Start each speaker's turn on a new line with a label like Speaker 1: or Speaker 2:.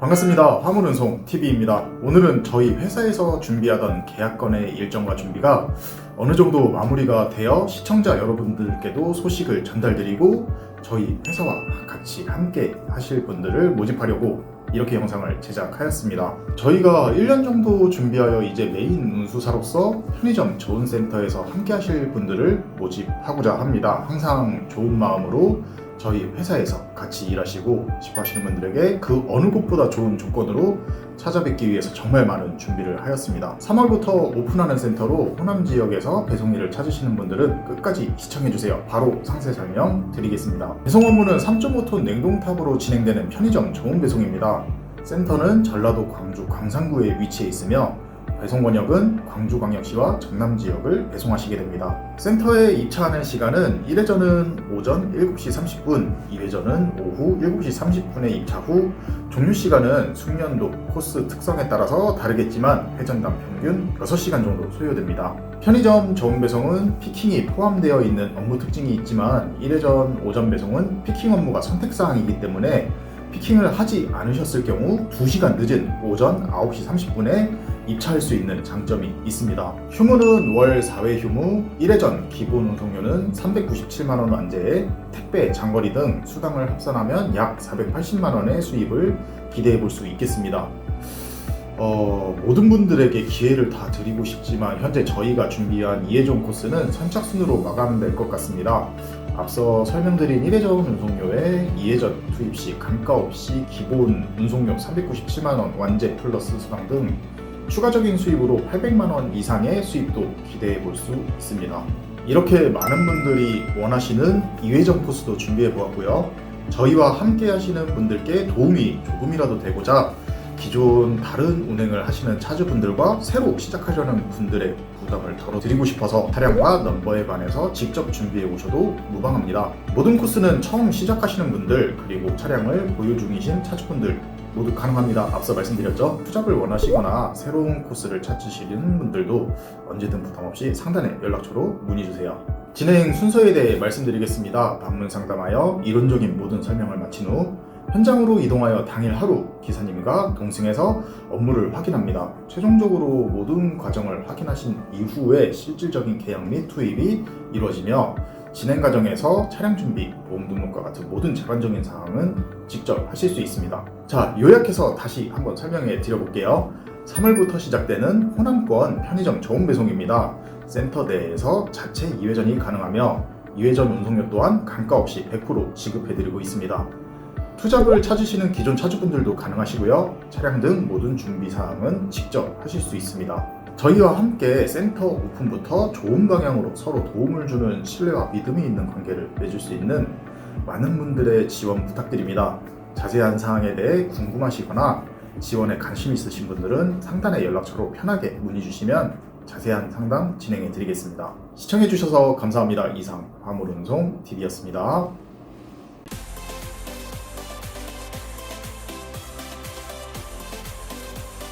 Speaker 1: 반갑습니다. 화물운송 TV입니다. 오늘은 저희 회사에서 준비하던 계약건의 일정과 준비가 어느 정도 마무리가 되어 시청자 여러분들께도 소식을 전달드리고 저희 회사와 같이 함께 하실 분들을 모집하려고 이렇게 영상을 제작하였습니다. 저희가 1년 정도 준비하여 이제 메인 운수사로서 편의점 좋은 센터에서 함께 하실 분들을 모집하고자 합니다. 항상 좋은 마음으로 저희 회사에서 같이 일하시고 싶어 하시는 분들에게 그 어느 곳보다 좋은 조건으로 찾아뵙기 위해서 정말 많은 준비를 하였습니다. 3월부터 오픈하는 센터로 호남 지역에서 배송 일을 찾으시는 분들은 끝까지 시청해주세요. 바로 상세 설명 드리겠습니다. 배송 업무는 3.5톤 냉동탑으로 진행되는 편의점 좋은 배송입니다. 센터는 전라도 광주 광산구에 위치해 있으며 배송 권역은 광주광역시와 전남 지역을 배송하시게 됩니다. 센터에 입차하는 시간은 1회전은 오전 7시 30분, 2회전은 오후 7시 30분에 입차 후 종료 시간은 숙련도 코스 특성에 따라서 다르겠지만 회전당 평균 6시간 정도 소요됩니다. 편의점 저온 배송은 피킹이 포함되어 있는 업무 특징이 있지만 1회전 오전 배송은 피킹 업무가 선택사항이기 때문에 피킹을 하지 않으셨을 경우 2시간 늦은 오전 9시 30분에 입차할 수 있는 장점이 있습니다. 휴무는 월 4회 휴무, 1회전 기본 운송료는 397만원 완제에 택배, 장거리 등 수당을 합산하면 약 480만원의 수입을 기대해 볼 수 있겠습니다. 어, 모든 분들에게 기회를 다 드리고 싶지만 현재 저희가 준비한 2회전 코스는 선착순으로 마감될 것 같습니다. 앞서 설명드린 1회전 운송료에 2회전 투입 시 감가 없이 기본 운송료 397만원 완제 플러스 수당 등 추가적인 수입으로 800만 원 이상의 수입도 기대해 볼 수 있습니다. 이렇게 많은 분들이 원하시는 2회전 코스도 준비해 보았고요. 저희와 함께 하시는 분들께 도움이 조금이라도 되고자 기존 다른 운행을 하시는 차주분들과 새로 시작하려는 분들의 부담을 덜어드리고 싶어서 차량과 넘버에 관해서 직접 준비해 오셔도 무방합니다. 모든 코스는 처음 시작하시는 분들 그리고 차량을 보유 중이신 차주분들 모두 가능합니다. 앞서 말씀드렸죠. 투잡을 원하시거나 새로운 코스를 찾으시는 분들도 언제든 부담 없이 상단에 연락처로 문의 주세요. 진행 순서에 대해 말씀드리겠습니다. 방문 상담하여 이론적인 모든 설명을 마친 후 현장으로 이동하여 당일 하루 기사님과 동승해서 업무를 확인합니다. 최종적으로 모든 과정을 확인하신 이후에 실질적인 계약 및 투입이 이루어지며 진행 과정에서 차량 준비, 보험 등록과 같은 모든 제반적인 사항은 직접 하실 수 있습니다. 자, 요약해서 다시 한번 설명해 드려볼게요. 3월부터 시작되는 호남권 편의점 저온 배송입니다. 센터 내에서 자체 2회전이 가능하며 2회전 운송료 또한 감가 없이 100% 지급해드리고 있습니다. 투잡을 찾으시는 기존 차주분들도 가능하시고요. 차량 등 모든 준비 사항은 직접 하실 수 있습니다. 저희와 함께 센터 오픈부터 좋은 방향으로 서로 도움을 주는 신뢰와 믿음이 있는 관계를 맺을 수 있는 많은 분들의 지원 부탁드립니다. 자세한 사항에 대해 궁금하시거나 지원에 관심 있으신 분들은 상단의 연락처로 편하게 문의 주시면 자세한 상담 진행해 드리겠습니다. 시청해 주셔서 감사합니다. 이상 화물운송 TV였습니다.